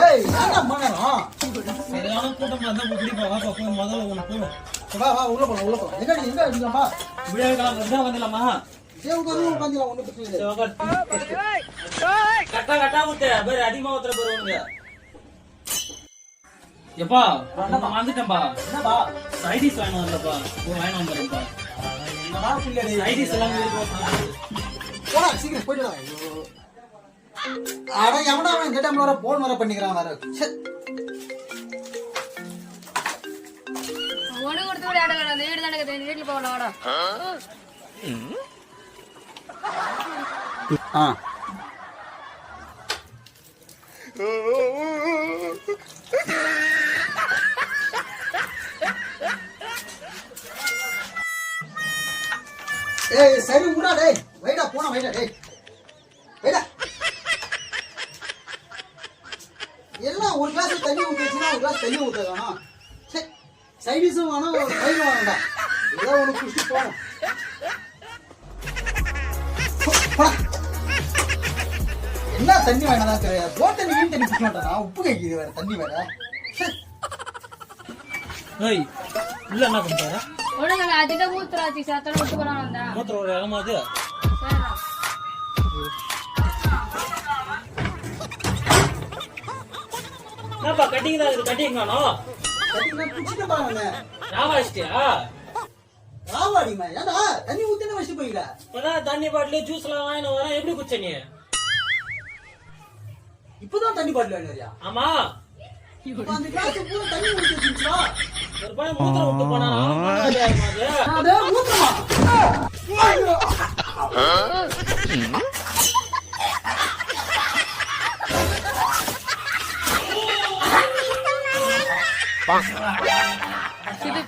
ஏய் சரியான கூட்டம் போய் முதல்ல ஒன்று வா வா உள்ள போலாம் உள்ள போலாம். எங்கடி எங்க இருக்கலாமா இப்படியே இருக்கலாம் இப்படியே வந்துடலாமா? உட்காந்துலாம் ஒன்றும் பிரச்சனை இல்லை. கட்டா. கட்டா ஊத்து பேர் அதிகமா ஊத்துற பேர் உனக்கு. எப்பா நான் வந்துட்டேன்பா என்னடா சைடிஸ் வாங்கணும் வரலப்பா போய் வாங்கணும் வந்துடுறேன்ப்பா என்னடா பிள்ளைடி சைடிஸ் எல்லாம் இருக்கும் போடா சீக்கிரம் போயிடுடா ஐயோ. அட எவனா அவன் டைம்ல வர போன் வர பண்ணிக்கிறான் வேற. ஒண்ணு கொடுத்து கூட இடம் வேணாம். வீடு தானே வீட்டுல போகலாம் வாடா ஆ ஏய் சரி விடா டேய் வைடா போனா வைடா டேய் எல்லாம் ஒரு கிளாஸ் தண்ணி ஊற்றிச்சுன்னா ஒரு கிளாஸ் தண்ணி ஊற்ற வேணாம் சரி சைடிஸும் வேணாம் ஒரு பயிரும் வேணாம்டா. ஏதோ ஒன்று குடிச்சிட்டு போகணும். போடா. என்ன தண்ணி வேணாம் தெரியாது. போட்ட நீ தண்ணி குடிக்க மாட்டேனா? உப்பு கைக்குது வேற தண்ணி வேற. ஏய் உள்ள என்ன ஒண்ணுங்க நான் அதுதான் ஊத்துறாச்சு சத்தம் விட்டு போறான் வந்தேன் மூத்திர ஒரு இடமாது சரிடா. என்னப்பா கட்டிங் தான் இது கட்டிங் காணோம் தண்ணி நான் குடிச்சிட்டு பாருங்க ராவா வச்சிட்டியா ராவாடிமா ஏடா தண்ணி ஊத்தின வச்சுட்டு போயில இப்பதான் தண்ணி பாட்டில் ஜூஸ் எல்லாம் வாங்கின வரேன் எப்படி குச்ச நீ? இப்பதான் தண்ணி பாட்டில் வேணுறியா ஆமா. அந்த கிளாஸ் பூரா தண்ணி ஊத்தி வச்சுச்சா ஒரு பையன் மூத்திரம் விட்டு போனானா அது அடே Bye. See the...